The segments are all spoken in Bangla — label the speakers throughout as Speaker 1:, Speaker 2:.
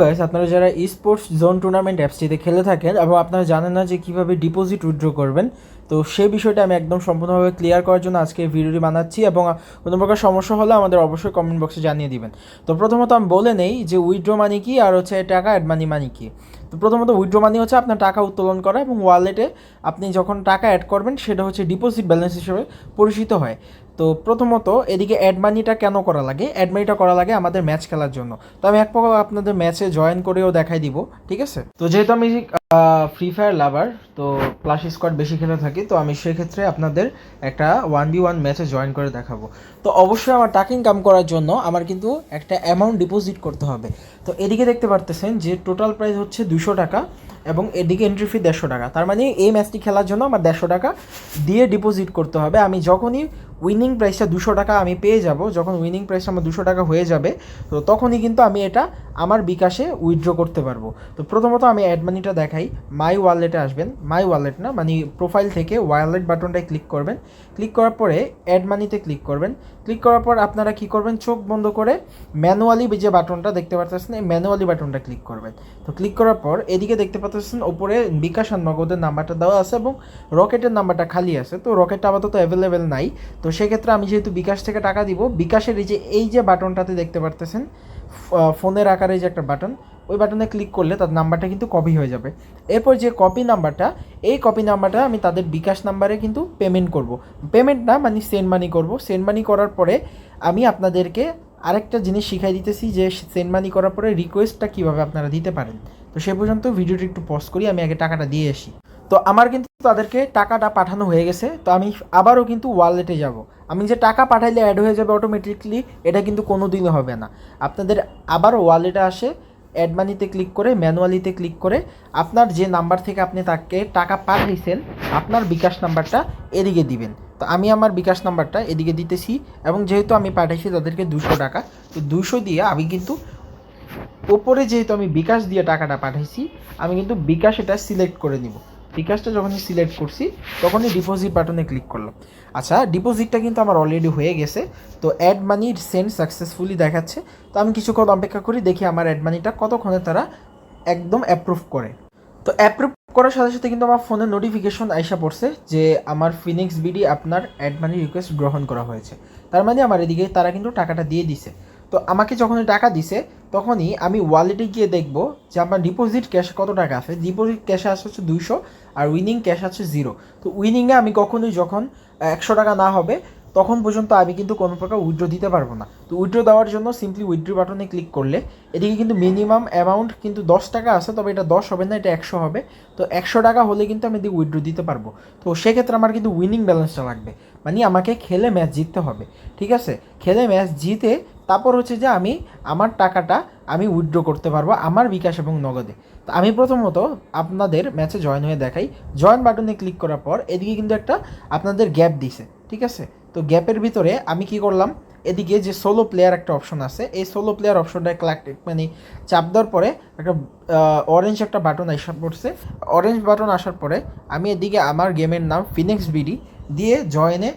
Speaker 1: গাইস আপনারা যারা স্পোর্টস জোন টুর্নামেন্ট অ্যাপসটিতে খেলে থাকেন এবং আপনারা জানেন না যে কীভাবে ডিপোজিট উইথড্র করবেন তো সেই বিষয়টা আমি একদম সম্পূর্ণভাবে ক্লিয়ার করার জন্য আজকে ভিডিওটি বানাচ্ছি এবং কোনো প্রকার সমস্যা হলে আমাদের অবশ্যই কমেন্ট বক্সে জানিয়ে দিবেন। তো প্রথমত আমি বলে নেই যে উইথড্র মানি কি আর হচ্ছে টাকা অ্যাড মানি মানি কি। তো প্রথমত উইথড্র মানি হচ্ছে আপনার টাকা উত্তোলন করা এবং ওয়ালেটে আপনি যখন টাকা অ্যাড করবেন সেটা হচ্ছে ডিপোজিট ব্যালেন্স হিসেবে পরিচিত হয়। তো প্রথমত এদিকে অ্যাড মানিটা কেন করা লাগে? অ্যাড মানিটা করা লাগে আমাদের ম্যাচ খেলার জন্য। তো আমি এক প্রকার আপনাদের ম্যাচে জয়েন করেও দেখাই দিব, ঠিক আছে? তো যেহেতু আমি ফ্রি ফায়ার লাভার তো প্লাস স্কোয়াড বেশি খেলে থাকি, তো আমি সেক্ষেত্রে আপনাদের একটা ওয়ান বি ওয়ান ম্যাচে জয়েন করে দেখাবো। তো অবশ্যই আমার টাকা ইনকাম করার জন্য আমার কিন্তু একটা অ্যামাউন্ট ডিপোজিট করতে হবে। তো এদিকে দেখতে পারতেছেন যে টোটাল প্রাইস হচ্ছে দুশো টাকা। এবং এদিকে এন্ট্রি ফি দেড়শো টাকা। তার মানে এই ম্যাচটি খেলার জন্য আমার দেড়শো টাকা দিয়ে ডিপোজিট করতে হবে। আমি যখনই উইনিং প্রাইসটা দুশো টাকা আমি পেয়ে যাব, যখন উইনিং প্রাইসটা আমার দুশো টাকা হয়ে যাবে, তো তখনই কিন্তু আমি এটা আমার বিকাশে উইথড্র করতে পারব। তো প্রথমত আমি অ্যাড মানিটা দেখাই। মাই ওয়ালেটে আসবেন। মাই ওয়ালেট না মানে প্রোফাইল থেকে ওয়ালেট বাটনটায় ক্লিক করবেন। ক্লিক করার পরে অ্যাড মানিতে ক্লিক করবেন। ক্লিক করার পর আপনারা কি করবেন? চোখ বন্ধ করে ম্যানুয়ালি যে বাটনটা দেখতে পাচ্ছেন এই ম্যানুয়ালি বাটনটা ক্লিক করবেন। তো ক্লিক করার পর এদিকে দেখতে পাচ্ছেন ওপরে বিকাশ আর নাম্বারটা দেওয়া আছে এবং রকেটের নাম্বারটা খালি আছে। তো রকেটটা আপাতত অ্যাভেলেবেল নাই। তো সেক্ষেত্রে আমি যেহেতু বিকাশ থেকে টাকা দিব, বিকাশের এই যে এই যে বাটনটাতে দেখতে পারতেছেন ফোনের আকারে যে একটা বাটন, ওই বাটনে ক্লিক করলে তার নাম্বারটা কিন্তু কপি হয়ে যাবে। এরপর যে কপি নাম্বারটা, এই কপি নাম্বারটা আমি তাদের বিকাশ নাম্বারে কিন্তু পেমেন্ট করব। পেমেন্ট না মানে সেন্ড মানি করব। সেন্ড মানি করার পরে আমি আপনাদেরকে আরেকটা জিনিস শিখাই দিতেছি যে সেন্ড মানি করার পরে রিকোয়েস্টটা কীভাবে আপনারা দিতে পারেন। তো সে পর্যন্ত ভিডিওটি একটু পজ করি, আমি আগে টাকাটা দিয়ে আসি। তো আমার কিন্তু তাদেরকে টাকাটা পাঠানো হয়ে গেছে, তো আমি আবারও কিন্তু ওয়ালেটে যাব। আমি যে টাকা পাঠাইলে অ্যাড হয়ে যাবে অটোমেটিকলি এটা কিন্তু কোনো দিনই হবে না। আপনাদের আবারও ওয়ালেটে আসে অ্যাড মানিতে ক্লিক করে ম্যানুয়ালিতে ক্লিক করে, আপনার যে নাম্বার থেকে আপনি তাকে টাকা পাঠাইছেন, আপনার বিকাশ নাম্বারটা এদিকে দিবেন। তো আমি আমার বিকাশ নাম্বারটা এদিকে দিতেছি এবং যেহেতু আমি পাঠাইছি তাদেরকে দুশো টাকা, তো দুশো দিয়ে আমি কিন্তু ওপরে যেহেতু আমি বিকাশ দিয়ে টাকাটা পাঠাইছি, আমি কিন্তু বিকাশ এটা সিলেক্ট করে নিব। বিকাশটা যখনই সিলেক্ট করছি, তখনই ডিপোজিট বাটনে ক্লিক করলাম। আচ্ছা ডিপোজিটটা কিন্তু আমার অলরেডি হয়ে গেছে, তো অ্যাড মানি সেন্ড সাকসেসফুলি দেখাচ্ছে। তো আমি কিছুক্ষণ অপেক্ষা করি, দেখি আমার অ্যাড মানিটা কতক্ষণে তারা একদম অ্যাপ্রুভ করে। তো অ্যাপ্রুভ করার সাথে সাথে কিন্তু আমার ফোনে নোটিফিকেশন আইসা পড়ছে যে আমার ফিনিক্স বিডি আপনার অ্যাড মানি রিকোয়েস্ট গ্রহণ করা হয়েছে। তার মানে আমার এদিকে তারা কিন্তু টাকাটা দিয়ে দিছে। তো আমাকে যখন টাকা দিছে, তখনই আমি ওয়ালেটে গিয়ে দেখব যে আমার ডিপোজিট ক্যাশ কত টাকা আছে। ডিপোজিট ক্যাশে আছে হচ্ছে দুইশো আর উইনিং ক্যাশ আছে জিরো তো উইনিংয়ে আমি কখনোই যখন একশো টাকা না হবে তখন পর্যন্ত আমি কিন্তু কোনো প্রকার উইড্রো দিতে পারব না। তো উইড্রো দেওয়ার জন্য সিম্পলি উইড্রো বাটনে ক্লিক করলে এদিকে কিন্তু মিনিমাম অ্যামাউন্ট কিন্তু দশ টাকা আছে, তবে এটা দশ হবে না, এটা একশো হবে। তো একশো টাকা হলে কিন্তু আমি এদিকে উইড্রো দিতে পারব। তো সেক্ষেত্রে আমার কিন্তু উইনিং ব্যালেন্সটা লাগবে। মানে আমাকে খেলে ম্যাচ জিততে হবে। ঠিক আছে? খেলে ম্যাচ জিতে তারপর হচ্ছে যে আমি আমার টাকাটা আমি উইথড্র করতে পারব আমার বিকাশ এবং নগদে। তো আমি প্রথমত আপনাদের ম্যাচে জয়েন হয়ে দেখাই। জয়েন বাটনে ক্লিক করার পর এদিকে কিন্তু একটা আপনাদের গ্যাপ দিছে, ঠিক আছে? তো গ্যাপের ভিতরে আমি কি করলাম? এদিকে যে সোলো প্লেয়ার একটা অপশন আছে, এই সোলো প্লেয়ার অপশনটা মানে চাপ দেওয়ার পরে একটা অরেঞ্জ একটা বাটন আসা পড়ছে। অরেঞ্জ বাটন আসার পরে আমি এদিকে আমার গেমের নাম ফিনিক্স বিডি দিয়ে জয়েনে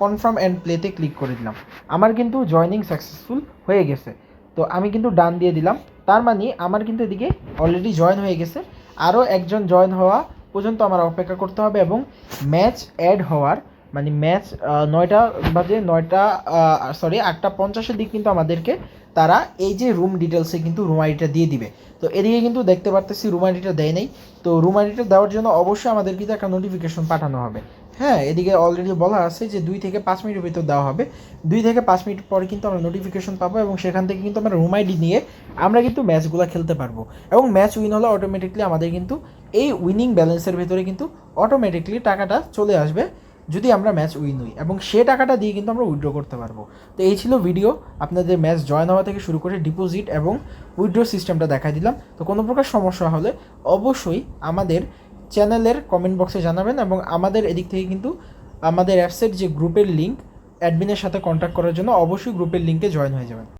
Speaker 1: কনফার্ম অ্যান্ড প্লেতে ক্লিক করে দিলাম। আমার কিন্তু জয়নিং সাকসেসফুল হয়ে গেছে। তো আমি কিন্তু ডান দিয়ে দিলাম। তার মানে আমার কিন্তু এদিকে অলরেডি জয়েন হয়ে গেছে। আরও একজন জয়েন হওয়া পর্যন্ত আমার অপেক্ষা করতে হবে এবং ম্যাচ অ্যাড হওয়ার মানে ম্যাচ নয়টা বাজে নয়টা সরি আটটা পঞ্চাশের দিক কিন্তু আমাদেরকে তারা এই যে রুম ডিটেলসে কিন্তু রুম আইডিটা দিয়ে দিবে। তো এদিকে কিন্তু দেখতে পারতেছি রুম আইডিটা দেয় নাই। তো রুম আইডিটা দেওয়ার জন্য অবশ্যই আমাদের কিন্তু একটা নোটিফিকেশন পাঠানো হবে। হ্যাঁ এদিকে অলরেডি বলা আছে যে দুই থেকে পাঁচ মিনিটের ভিতর দেওয়া হবে। দুই থেকে পাঁচ মিনিট পরে কিন্তু আমরা নোটিফিকেশন পাবো এবং সেখান থেকে কিন্তু আমরা রুম আইডি নিয়ে আমরা কিন্তু ম্যাচগুলো খেলতে পারব। এবং ম্যাচ উইন হলে অটোমেটিকলি আমাদের কিন্তু এই উইনিং ব্যালেন্সের ভিতরে কিন্তু অটোমেটিকলি টাকাটা চলে আসবে যদি আমরা ম্যাচ উইন হই। এবং সে টাকাটা দিয়ে কিন্তু আমরা উইথড্র করতে পারব। তো এই ছিল ভিডিও আপনাদের ম্যাচ জয়েন হওয়া থেকে শুরু করে ডিপোজিট এবং উইড্রো সিস্টেমটা দেখা দিলাম। তো কোনো প্রকার সমস্যা হলে অবশ্যই আমাদের চ্যানেলের কমেন্ট বক্সে জানাবেন এবং আমাদের এদিক থেকে কিন্তু আমাদের অ্যাপসের যে গ্রুপের লিঙ্ক অ্যাডমিনের সাথে কন্ট্যাক্ট করার জন্য অবশ্যই গ্রুপের লিঙ্কে জয়েন হয়ে যাবেন।